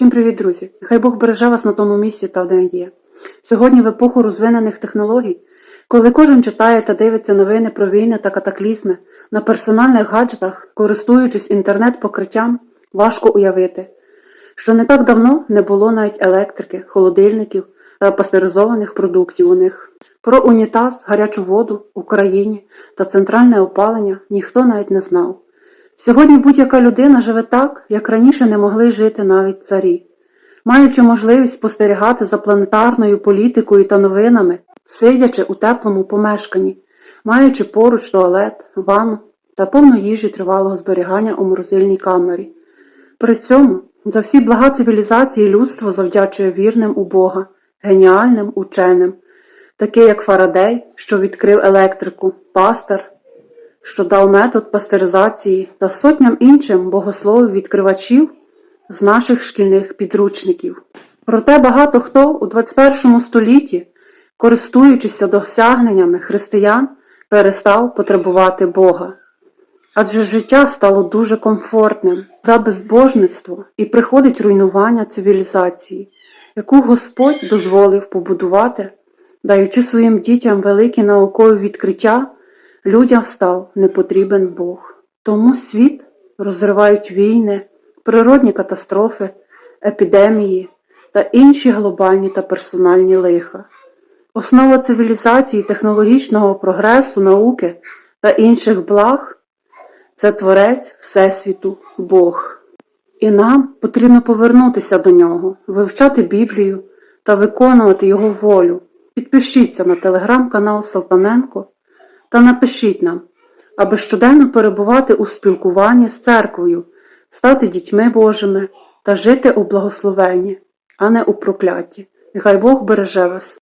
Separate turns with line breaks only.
Всім привіт, друзі! Нехай Бог береже вас на тому місці та де є. Сьогодні в епоху розвинених технологій, коли кожен читає та дивиться новини про війни та катаклізми, на персональних гаджетах, користуючись інтернет-покриттям, важко уявити, що не так давно не було навіть електрики, холодильників та пастеризованих продуктів у них. Про унітаз, гарячу воду Україні та центральне опалення ніхто навіть не знав. Сьогодні будь-яка людина живе так, як раніше не могли жити навіть царі. Маючи можливість спостерігати за планетарною політикою та новинами, сидячи у теплому помешканні, маючи поруч туалет, ванну та повну їжі тривалого зберігання у морозильній камері. При цьому за всі блага цивілізації людство завдячує вірним у Бога, геніальним ученим, такі як Фарадей, що відкрив електрику, пастер, що дав метод пастеризації та сотням іншим богословів-відкривачів з наших шкільних підручників. Проте багато хто у 21 столітті, користуючися досягненнями християн, перестав потребувати Бога. Адже життя стало дуже комфортним за безбожництво і приходить руйнування цивілізації, яку Господь дозволив побудувати, даючи своїм дітям великі наукові відкриття, людям став непотрібен Бог. Тому світ розривають війни, природні катастрофи, епідемії та інші глобальні та персональні лиха. Основа цивілізації, технологічного прогресу, науки та інших благ це Творець Всесвіту Бог. І нам потрібно повернутися до нього, вивчати Біблію та виконувати Його волю. Підпишіться на телеграм-канал Салтаненко та напишіть нам, аби щоденно перебувати у спілкуванні з церквою, стати дітьми Божими та жити у благословенні, а не у прокляті. Нехай Бог береже вас.